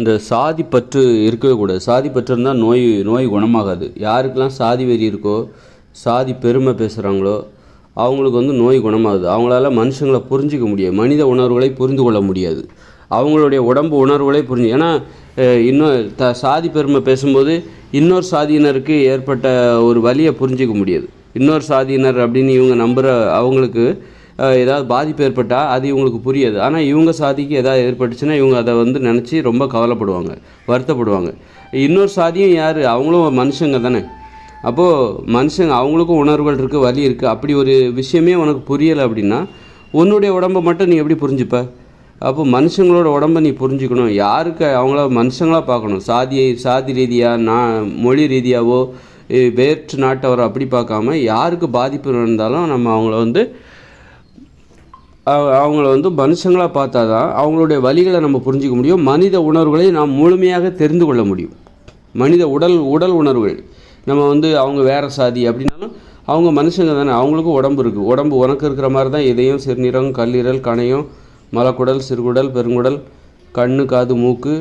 இந்த சாதி பற்று இருக்கவே கூடாது. சாதி பற்று இருந்தால் நோய் நோய் குணமாகாது. யாருக்கெல்லாம் சாதி வெறி இருக்கோ சாதி பெருமை பேசுகிறாங்களோ அவங்களுக்கு வந்து நோய் குணமாகுது. அவங்களால மனுஷங்களை புரிஞ்சிக்க முடியாது. மனித உணர்வுகளை புரிந்து கொள்ள முடியாது. அவங்களுடைய உடம்பு உணர்வுகளை புரிஞ்சு ஏன்னா இன்னும் த சாதி பெருமை பேசும்போது இன்னொரு சாதியினருக்கு ஏற்பட்ட ஒரு வழியை புரிஞ்சிக்க முடியாது. இன்னொரு சாதியினர் அப்படின்னு இவங்க நம்புகிற அவங்களுக்கு ஏதாவது பாதிப்பு ஏற்பட்டால் அது இவங்களுக்கு புரியாது. ஆனால் இவங்க சாதிக்கு ஏதாவது ஏற்பட்டுச்சுன்னா இவங்க அதை வந்து நினச்சி ரொம்ப கவலைப்படுவாங்க வருத்தப்படுவாங்க. இன்னொரு சாதியும் யார்? அவங்களும் மனுஷங்க தானே. அப்போது மனுஷங்க அவங்களுக்கும் உணர்வுகள் இருக்குது வலி இருக்குது அப்படி ஒரு விஷயமே உனக்கு புரியலை அப்படின்னா உன்னுடைய உடம்பை மட்டும் நீ எப்படி புரிஞ்சுப்ப? அப்போ மனுஷங்களோட உடம்பை நீ புரிஞ்சுக்கணும். யாருக்கு அவங்கள மனுஷங்களாக பார்க்கணும்? சாதியை சாதி ரீதியாக நான் மொழி ரீதியாவோ வேற்று நாட்டவரோ அப்படி பார்க்காம யாருக்கு பாதிப்பு இருந்தாலும் நம்ம அவங்கள வந்து அவங்கள வந்து மனுஷங்களாக பார்த்தா தான் அவங்களுடைய வலிகளை நம்ம புரிஞ்சிக்க முடியும். மனித உணர்வுகளை நாம் முழுமையாக தெரிந்து கொள்ள முடியும். மனித உடல் உடல் உணர்வுகள். நம்ம வந்து அவங்க வேறு சாதி அப்படின்னாலும் அவங்க மனுஷங்க தானே. அவங்களுக்கும் உடம்பு இருக்குது உடம்பு உனக்கு இருக்கிற மாதிரி தான் இதயம் சிறுநீரகம் கல்லீரல் கணையம் மலக்குடல் சிறுகுடல் பெருங்குடல் கண்ணு காது மூக்கு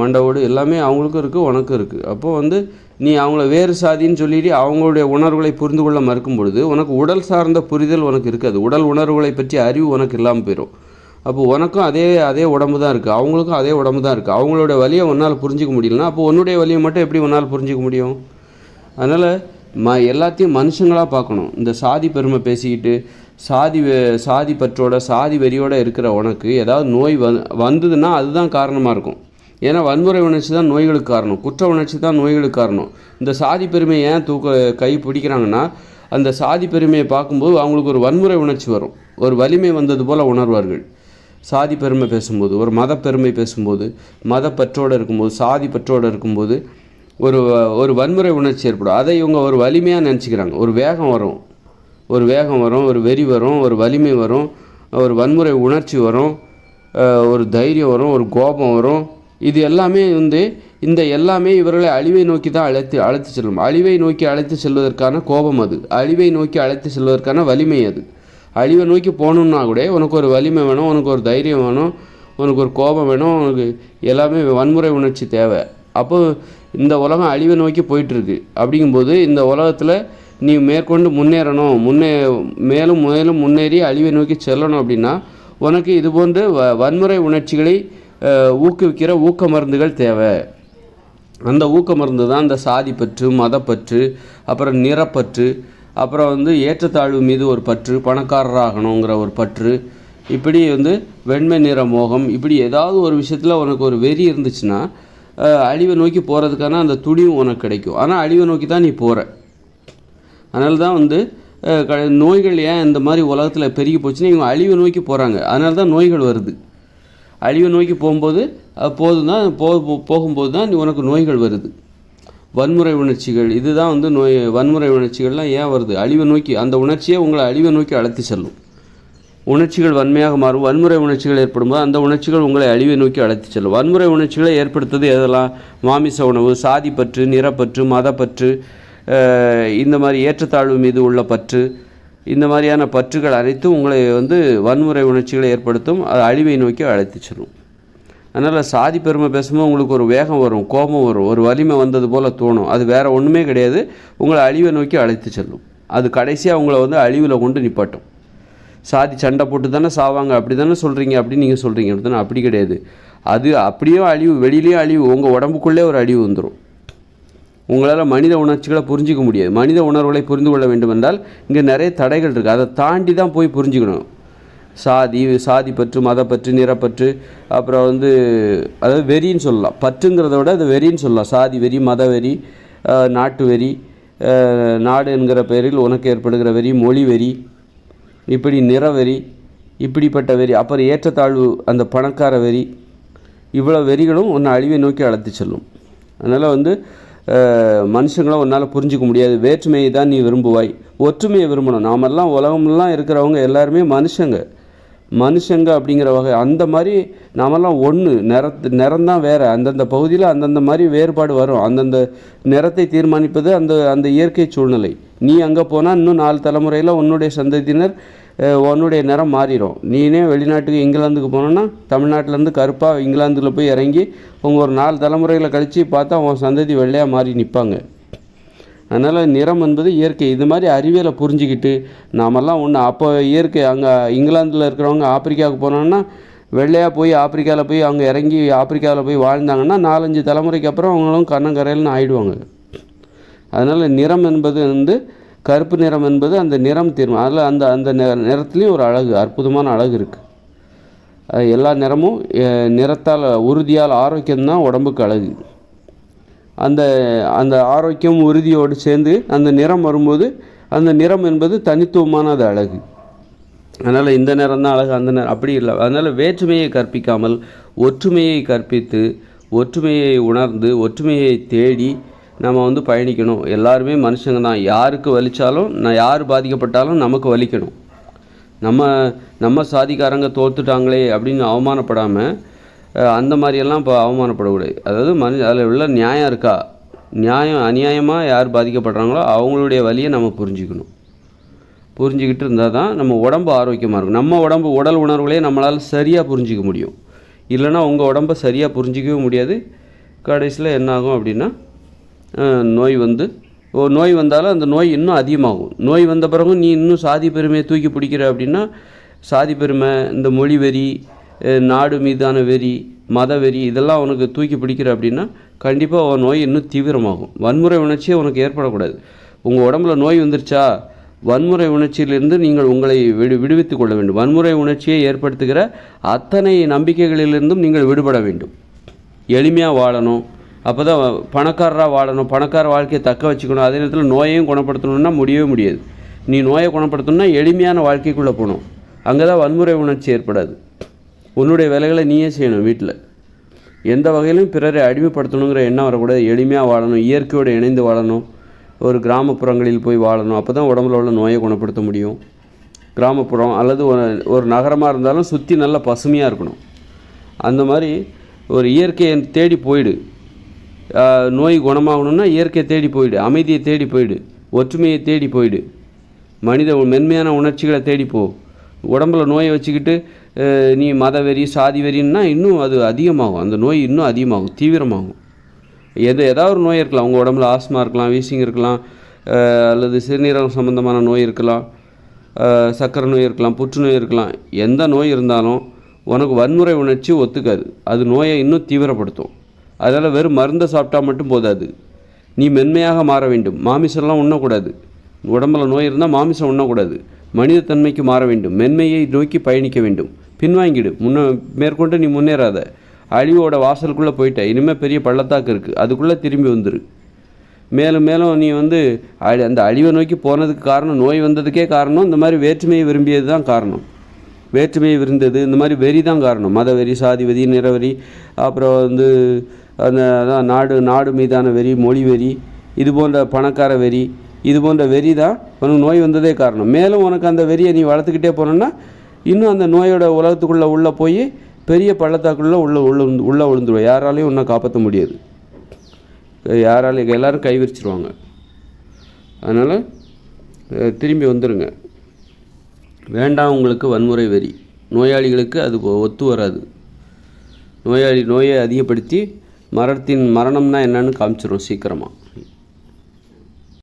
மண்டவோடு எல்லாமே அவங்களுக்கும் இருக்குது உனக்கும் இருக்குது அப்போது வந்து நீ அவங்கள வேறு சாதின்னு சொல்லிட்டு அவங்களுடைய உணர்வுகளை புரிந்து கொள்ள மறுக்கும் பொழுது உனக்கு உடல் சார்ந்த புரிதல் உனக்கு இருக்காது. உடல் உணர்வுகளை பற்றி அறிவு உனக்கு இல்லாமல் போயிடும் அப்போ உனக்கும் அதே அதே உடம்பு தான் இருக்குது அவங்களுக்கும் அதே உடம்பு தான் இருக்குது அவங்களோட வழியை உன்னால் புரிஞ்சிக்க முடியலன்னா அப்போ உன்னுடைய வழியை மட்டும் எப்படி உன்னால் புரிஞ்சிக்க முடியும்? அதனால் ம எல்லாத்தையும் மனுஷங்களாக பார்க்கணும். இந்த சாதி பெருமை பேசிக்கிட்டு சாதி சாதி பற்றோட சாதி வெறியோடு இருக்கிற உனக்கு ஏதாவது நோய் வந் வந்ததுன்னா அதுதான் காரணமாக இருக்கும். ஏன்னா வன்முறை உணர்ச்சி தான் நோய்களுக்கு காரணம். குற்ற உணர்ச்சி தான் நோய்களுக்கு காரணம். இந்த சாதி பெருமை ஏன் தூக்க கை பிடிக்கிறாங்கன்னா அந்த சாதி பெருமையை பார்க்கும்போது அவங்களுக்கு ஒரு வன்முறை உணர்ச்சி வரும். ஒரு வலிமை வந்தது போல் உணர்வார்கள். சாதி பெருமை பேசும்போது ஒரு மத பெருமை பேசும்போது மத பற்றோடு இருக்கும்போது சாதி பற்றோடு இருக்கும்போது ஒரு ஒரு வன்முறை உணர்ச்சி ஏற்படும். அதை இவங்க ஒரு வலிமையாக நினச்சிக்கிறாங்க. ஒரு வேகம் வரும். ஒரு வேகம் வரும் ஒரு வெறி வரும் ஒரு வலிமை வரும் ஒரு வன்முறை உணர்ச்சி வரும் ஒரு தைரியம் வரும் ஒரு கோபம் வரும். இது எல்லாமே வந்து இந்த எல்லாமே இவர்களை அழிவை நோக்கி தான் அழைத்து அழைத்து செல்லும். அழிவை நோக்கி அழைத்து செல்வதற்கான கோபம் அது. அழிவை நோக்கி அழைத்து செல்வதற்கான வலிமை அது. அழிவை நோக்கி போகணுன்னா கூட உனக்கு ஒரு வலிமை வேணும் உனக்கு ஒரு தைரியம் வேணும் உனக்கு ஒரு கோபம் வேணும் உனக்கு எல்லாமே வன்முறை உணர்ச்சி தேவை. அப்போ இந்த உலகம் அழிவை நோக்கி போயிட்டுருக்கு. அப்படிங்கும்போது இந்த உலகத்தில் நீ மேற்கொண்டு முன்னேறணும். முன்னே மேலும் மேலும் முன்னேறி அழிவை நோக்கி செல்லணும் அப்படின்னா உனக்கு இது போன்ற வ வன்முறை உணர்ச்சிகளை ஊக்குவிக்கிற ஊக்க மருந்துகள் தேவை. அந்த ஊக்க மருந்து தான் இந்த சாதி பற்று மதப்பற்று அப்புறம் நிறப்பற்று அப்புறம் வந்து ஏற்றத்தாழ்வு மீது ஒரு பற்று பணக்காரராகணுங்கிற ஒரு பற்று இப்படி வந்து வெண்மை நிற மோகம் இப்படி ஏதாவது ஒரு விஷயத்தில் உனக்கு ஒரு வெறி இருந்துச்சுன்னா அழிவை நோக்கி போகிறதுக்கான அந்த துணிவும் உனக்கு கிடைக்கும். ஆனால் அழிவை நோக்கி தான் நீ போகிற அதனால தான் வந்து க- நோய்கள் ஏன் இந்த மாதிரி உலகத்தில் பெருகி போச்சுன்னா இவங்க அழிவை நோக்கி போகிறாங்க அதனால தான் நோய்கள் வருது. அழிவை நோக்கி போகும்போது போதும் தான் போ போ- போகும்போது தான் உனக்கு நோய்கள் வருது. வன்முறை உணர்ச்சிகள் இதுதான் வந்து நோய் வன்முறை உணர்ச்சிகள்லாம் ஏன் வருது? அழிவை நோக்கி அந்த உணர்ச்சியே உங்களை அழிவை நோக்கி அழைத்து செல்லும். உணர்ச்சிகள் வன்மையாக மாறும். வன்முறை உணர்ச்சிகள் ஏற்படும் போது அந்த உணர்ச்சிகள் உங்களை அழிவை நோக்கி அழைத்து செல்லும். வன்முறை உணர்ச்சிகளை ஏற்படுத்துவது எதெல்லாம்? மாமிச உணவு சாதிப்பற்று நிறப்பற்று மதப்பற்று இந்த மாதிரி ஏற்றத்தாழ்வு மீது உள்ள பற்று இந்த மாதிரியான பற்றுகள் அனைத்தும் உங்களை வந்து வன்முறை உணர்ச்சிகளை ஏற்படுத்தும் அது அழிவை நோக்கி அழைத்து செல்லும். அதனால் சாதி பெருமை பேசும்போது உங்களுக்கு ஒரு வேகம் வரும் கோபம் வரும் ஒரு வலிமை வந்தது போல் தோணும். அது வேற ஒன்றுமே கிடையாது. உங்களை அழிவை நோக்கி அழைத்து செல்லும். அது கடைசியாக உங்களை வந்து அழிவில் கொண்டு நிப்பாட்டும். சாதி சண்டை போட்டு தானே சாவாங்க அப்படி தானே சொல்கிறீங்க அப்படின்னு நீங்கள் சொல்கிறீங்க அப்படி தானே அப்படி கிடையாது. அது அப்படியே அழிவு வெளியிலேயே அழிவு உங்கள் உடம்புக்குள்ளே ஒரு அழிவு வந்துடும் உங்களால் மனித உணர்ச்சிகளை புரிஞ்சிக்க முடியாது. மனித உணர்வுகளை புரிந்து கொள்ள வேண்டும் என்றால் இங்கே நிறைய தடைகள் இருக்குது அதை தாண்டி தான் போய் புரிஞ்சுக்கணும். சாதி சாதி பற்று மதப்பற்று நிறப்பற்று அப்புறம் வந்து அதாவது வெறின்னு சொல்லலாம். பற்றுங்கிறத விட அது வெறின்னு சொல்லலாம். சாதி வெறி மத வெறி நாட்டு வெறி நாடு என்கிற பெயரில் உனக்கு ஏற்படுகிற வெறி மொழி வெறி இப்படி நிறவெறி இப்படிப்பட்ட வெறி அப்புறம் ஏற்றத்தாழ்வு அந்த பணக்கார வெறி இவ்வளோ வெறிகளும் ஒன்று அழிவை நோக்கி அழைத்து செல்லும். அதனால் வந்து மனுஷங்களும் மனுஷங்களை உன்னால் புரிஞ்சிக்க முடியாது. வேற்றுமையை தான் நீ விரும்புவாய். ஒற்றுமையை விரும்பணும். நாமெல்லாம் உலகம்லாம் இருக்கிறவங்க எல்லாருமே மனுஷங்க. மனுஷங்க அப்படிங்கிற வகை. அந்த மாதிரி நாமெல்லாம் ஒன்று நிறத்து நிறம்தான் வேறு. அந்தந்த பகுதியில் அந்தந்த மாதிரி வேறுபாடு வரும். அந்தந்த நிறத்தை தீர்மானிப்பது அந்த அந்த இயற்கை சூழ்நிலை. நீ அங்கே போனால் இன்னும் நாலு தலைமுறையில் உன்னுடைய சந்ததியினர் உன்னுடைய நிறம் மாறிடும் நீனே வெளிநாட்டுக்கு இங்கிலாந்துக்கு போனோன்னா தமிழ்நாட்டிலேருந்து கருப்பாக இங்கிலாந்தில் போய் இறங்கி உங்கள் ஒரு நாலு தலைமுறைகளை கழித்து பார்த்தா உன் சந்ததி வெள்ளையாக மாறி நிற்பாங்க அதனால் நிறம் என்பது இயற்கை. இது மாதிரி அறிவியலை புரிஞ்சுக்கிட்டு நாமெல்லாம் ஒன்று அப்போ இயற்கை அங்கே இங்கிலாந்தில் இருக்கிறவங்க ஆப்பிரிக்காவுக்கு போனோன்னா வெள்ளையாக போய் ஆப்பிரிக்காவில் போய் அவங்க இறங்கி ஆப்பிரிக்காவில் போய் வாழ்ந்தாங்கன்னா நாலஞ்சு தலைமுறைக்கு அப்புறம் அவங்களும் கண்ணங்கரையில்னு ஆயிடுவாங்க. அதனால் நிறம் என்பது வந்து கருப்பு நிறம் என்பது அந்த நிறம் தீர்மானம் அதில் அந்த அந்த நிறத்துலேயும் ஒரு அழகு அற்புதமான அழகு இருக்குது எல்லா நிறமும் நிறத்தால் உறுதியால் ஆரோக்கியம்தான் உடம்புக்கு அழகு. அந்த அந்த ஆரோக்கியம் உறுதியோடு சேர்ந்து அந்த நிறம் வரும்போது அந்த நிறம் என்பது தனித்துவமான அது அழகு. அதனால் இந்த நிறம் தான் அழகு அந்த நிறம் அப்படி இல்லை. அதனால் வேற்றுமையை கற்பிக்காமல் ஒற்றுமையை கற்பித்து ஒற்றுமையை உணர்ந்து ஒற்றுமையை தேடி நம்ம வந்து பயணிக்கணும். எல்லாருமே மனுஷங்க தான். யாருக்கு வலித்தாலும் நான் யார் பாதிக்கப்பட்டாலும் நமக்கு வலிக்கணும். நம்ம நம்ம சாதிக்காரங்க தோத்துட்டாங்களே அப்படின்னு அவமானப்படாமல் அந்த மாதிரியெல்லாம் இப்போ அவமானப்படக்கூடாது. அதாவது மனு அதில் உள்ள நியாயம் இருக்கா? நியாயம் அநியாயமாக யார் பாதிக்கப்படுறாங்களோ அவங்களுடைய வலியை நம்ம புரிஞ்சுக்கணும். புரிஞ்சுக்கிட்டு இருந்தால் தான் நம்ம உடம்பு ஆரோக்கியமாக இருக்கும். நம்ம உடம்பு உடல் உணர்வுகளே நம்மளால் சரியாக புரிஞ்சிக்க முடியும். இல்லைன்னா உங்கள் உடம்பை சரியாக புரிஞ்சிக்கவே முடியாது. கடைசியில் என்னாகும் அப்படின்னா நோய் வந்து ஓ நோய் வந்தாலும் அந்த நோய் இன்னும் அதிகமாகும். நோய் வந்த பிறகும் நீ இன்னும் சாதி பெருமையை தூக்கி பிடிக்கிற அப்படின்னா சாதி பெருமை இந்த மொழி வெறி நாடு மீதான வெறி மத வெறி இதெல்லாம் உனக்கு தூக்கி பிடிக்கிற அப்படின்னா கண்டிப்பாக உன் நோய் இன்னும் தீவிரமாகும். வன்முறை உணர்ச்சியே உனக்கு ஏற்படக்கூடாது. உங்கள் உடம்புல நோய் வந்துருச்சா? வன்முறை உணர்ச்சியிலிருந்து நீங்கள் உங்களை விடு விடுவித்துக் கொள்ள வேண்டும். வன்முறை உணர்ச்சியை ஏற்படுத்துகிற அத்தனை நம்பிக்கைகளிலிருந்தும் நீங்கள் விடுபட வேண்டும். எளிமையாக வாழணும். அப்போ தான் பணக்காரராக வாழணும் பணக்கார வாழ்க்கையை தக்க வச்சுக்கணும். அதே நேரத்தில் நோயையும் குணப்படுத்தணும்னா முடியவே முடியாது. நீ நோயை குணப்படுத்தணும்னா எளிமையான வாழ்க்கைக்குள்ளே போகணும். அங்கே தான் வன்முறை உணர்ச்சி ஏற்படாது. உன்னுடைய வேலைகளை நீயே செய்யணும் வீட்டில் எந்த வகையிலும் பிறரை அடிமைப்படுத்தணுங்கிற எண்ணம் வரக்கூடாது. எளிமையாக வாழணும் இயற்கையோடு இணைந்து வாழணும். ஒரு கிராமப்புறங்களில் போய் வாழணும். அப்போ தான் உடம்புல உள்ள நோயை குணப்படுத்த முடியும். கிராமப்புறம் அல்லது ஒரு ஒரு நகரமாக இருந்தாலும் சுற்றி நல்லா பசுமையாக இருக்கணும். அந்த மாதிரி ஒரு இயற்கையை தேடி போயிடு. நோய் குணமாகணும்னா இயற்கையை தேடி போயிடு அமைதியை தேடி போயிடு ஒற்றுமையை தேடி போயிடு. மனித உ- மென்மையான உணர்ச்சிகளை தேடி போ. உடம்புல நோயை வச்சுக்கிட்டு நீ மத வெறி சாதி வெறின்னா இன்னும் அது அதிகமாகும். அந்த நோய் இன்னும் அதிகமாகும் தீவிரமாகும். எது ஏதாவது ஒரு நோய் இருக்கலாம். உங்கள் உடம்புல ஆஸ்மா இருக்கலாம் வீசிங் இருக்கலாம் அல்லது சிறுநீரகம் சம்பந்தமான நோய் இருக்கலாம் சர்க்கரை நோய் இருக்கலாம் புற்றுநோய் இருக்கலாம். எந்த நோய் இருந்தாலும் உனக்கு வன்முறை உணர்ச்சி ஒத்துக்காது. அது நோயை இன்னும் தீவிரப்படுத்தும். அதனால் வெறும் மருந்தை சாப்பிட்டா மட்டும் போதாது. நீ மென்மையாக மாற வேண்டும். மாமிசம்லாம் உண்ணக்கூடாது. உடம்பில் நோய் இருந்தால் மாமிசம் உண்ணக்கூடாது. மனிதத்தன்மைக்கு மாற வேண்டும். மென்மையை நோக்கி பயணிக்க வேண்டும். பின்வாங்கிடு. முன்ன மேற்கொண்டு நீ முன்னேறாத. அழிவோட வாசலுக்குள்ளே போயிட்ட. இனிமேல் பெரிய பள்ளத்தாக்கு இருக்குது அதுக்குள்ளே திரும்பி வந்துரு. மேலும் மேலும் நீ வந்து அழி- அந்த அழிவை நோக்கி போனதுக்கு காரணம் நோய் வந்ததுக்கே காரணம் இந்த மாதிரி வேற்றுமையை விரும்பியது தான் காரணம். வேற்றுமையை விருந்தது இந்த மாதிரி வெறி தான் காரணம். மத வெறி சாதி வெறி நிறவெறி அப்புறம் வந்து அந்த அதான் நாடு நாடு மீதான வெறி மொழி வெறி இது போன்ற பணக்கார வெறி இது போன்ற வெறி தான் உனக்கு நோய் வந்ததே காரணம். மேலும் உனக்கு அந்த வெறியை நீ வளர்த்துக்கிட்டே போனோன்னா இன்னும் அந்த நோயோட உலகத்துக்குள்ளே உள்ளே போய் பெரிய பள்ளத்தாக்குள்ளே உள்ளே உள்ள உள்ளே விழுந்துருவோம் யாராலையும் உன்னை காப்பாற்ற முடியாது. யாராலையும் எல்லோரும் கை விரிச்சிருவாங்க அதனால் திரும்பி வந்துடுங்க வேண்டாம் உங்களுக்கு வன்முறை வெறி. நோயாளிகளுக்கு அது ஒத்து வராது. நோயாளி நோயை அதிகப்படுத்தி மரத்தின் மரணம்னா என்னன்னு காமிச்சிடும் சீக்கிரமாக